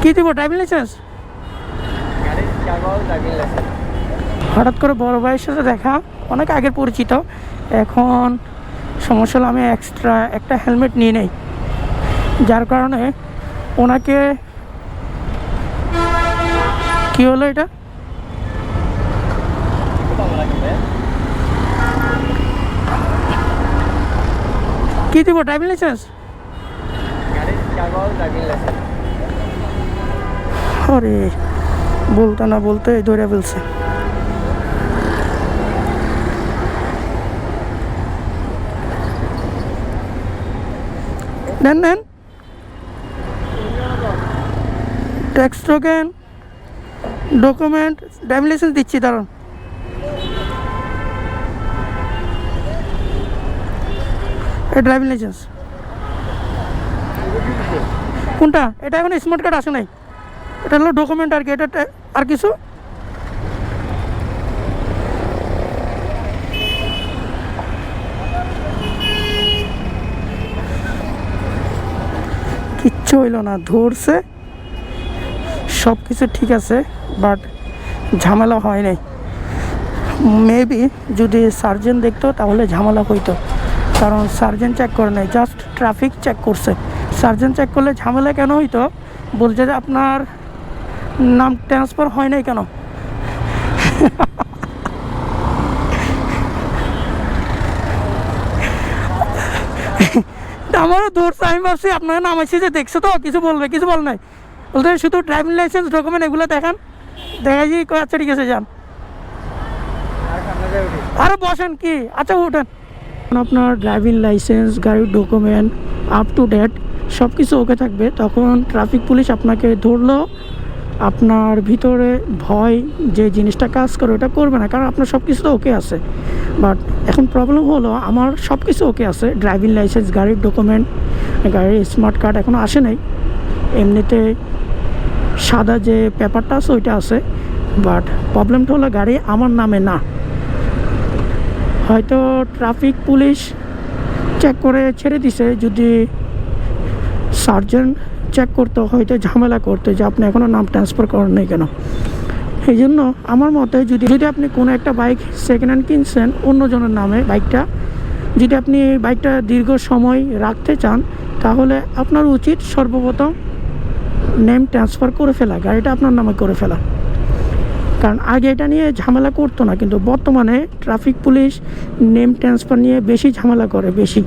কি দিব driving licence হঠাৎ করে বড় ভাইয়ের সাথে দেখা, অনেক আগের পরিচিত। এখন সমস্যা হলো আমি এক্সট্রা একটা হেলমেট নিয়ে নেই। যার কারণে ওনাকে কি হলো এটা? কি দিব ড্রাইভিং লাইসেন্স ড্রাইভিং লাইসেন্স আরে বলতে না, বলতে ধরে ফেলছে। নেন নেন। Tax token document driving licence দিচ্ছি, দাঁড়ান। ড্রাইভিং লাইসেন্স কোনটা? এটা এখন স্মার্ট কার্ড আসে নাই। এটা হলো ডকুমেন্ট আর কি, এটা আর কিছু? কিচ্ছু হইল না, ধরছে। সব কিছু ঠিক আছে বাট ঝামেলা হয় নাই। মেবি যদি সার্জেন দেখতো, তাহলে ঝামেলা হইতো। কারণ সার্জেন চেক করে নাই জাস্ট ট্রাফিক চেক করছে। সার্জেন চেক করলে ঝামেলা কেন হইতো? বলছে যে আপনার নাম ট্রান্সফার হয় নাই কেন? আমারও ধরছে আমি ভাবছি আপনার নাম আছে যে দেখছ তো, কিছু বলবে, কিছু বল নাই। বলতে শুধু ড্রাইভিং লাইসেন্স ডকুমেন্ট এগুলো দেখান। দেখা যাই কয় আচ্ছা ঠিক আছে, যান। আরে বসেন কি? আচ্ছা উঠেন। আপনার ড্রাইভিং লাইসেন্স গাড়ির ডকুমেন্ট আপ টু ডেট সব কিছু ওকে থাকবে। তখন ট্রাফিক পুলিশ আপনাকে ধরলো আপনার ভিতরে ভয় যে জিনিসটা কাজ করে, ওটা করবে না, কারণ আপনার সব কিছু তো ওকে আছে। বাট এখন প্রবলেম হলো, আমার সব কিছু ওকে আছে। ড্রাইভিং লাইসেন্স গাড়ির ডকুমেন্ট গাড়ির স্মার্ট কার্ড এখনও আসে নাই। এমনিতে সাদা যে পেপারটা আছে, ওইটা আছে। বাট প্রবলেমটা হলো, গাড়ি আমার নামে না। হয়তো ট্রাফিক পুলিশ চেক করে ছেড়ে দিছে, যদি সার্জন চেক করতো হয়তো ঝামেলা করতো যে আপনি এখনও নাম ট্রান্সফার করেন নাই কেন? এই জন্য আমার মতে যদি যদি আপনি কোনো একটা বাইক সেকেন্ড হ্যান্ড কিনছেন অন্যজনের নামে বাইকটা যদি আপনি বাইকটা দীর্ঘ সময় রাখতে চান, তাহলে আপনার উচিত সর্বপ্রথম নেম ট্রান্সফার করে ফেলা, গাড়িটা আপনার নামে করে ফেলা। কারণ আগে এটা নিয়ে ঝামেলা করতো না, কিন্তু বর্তমানে ট্রাফিক পুলিশ নেম ট্রান্সফার নিয়ে বেশি ঝামেলা করে, বেশি।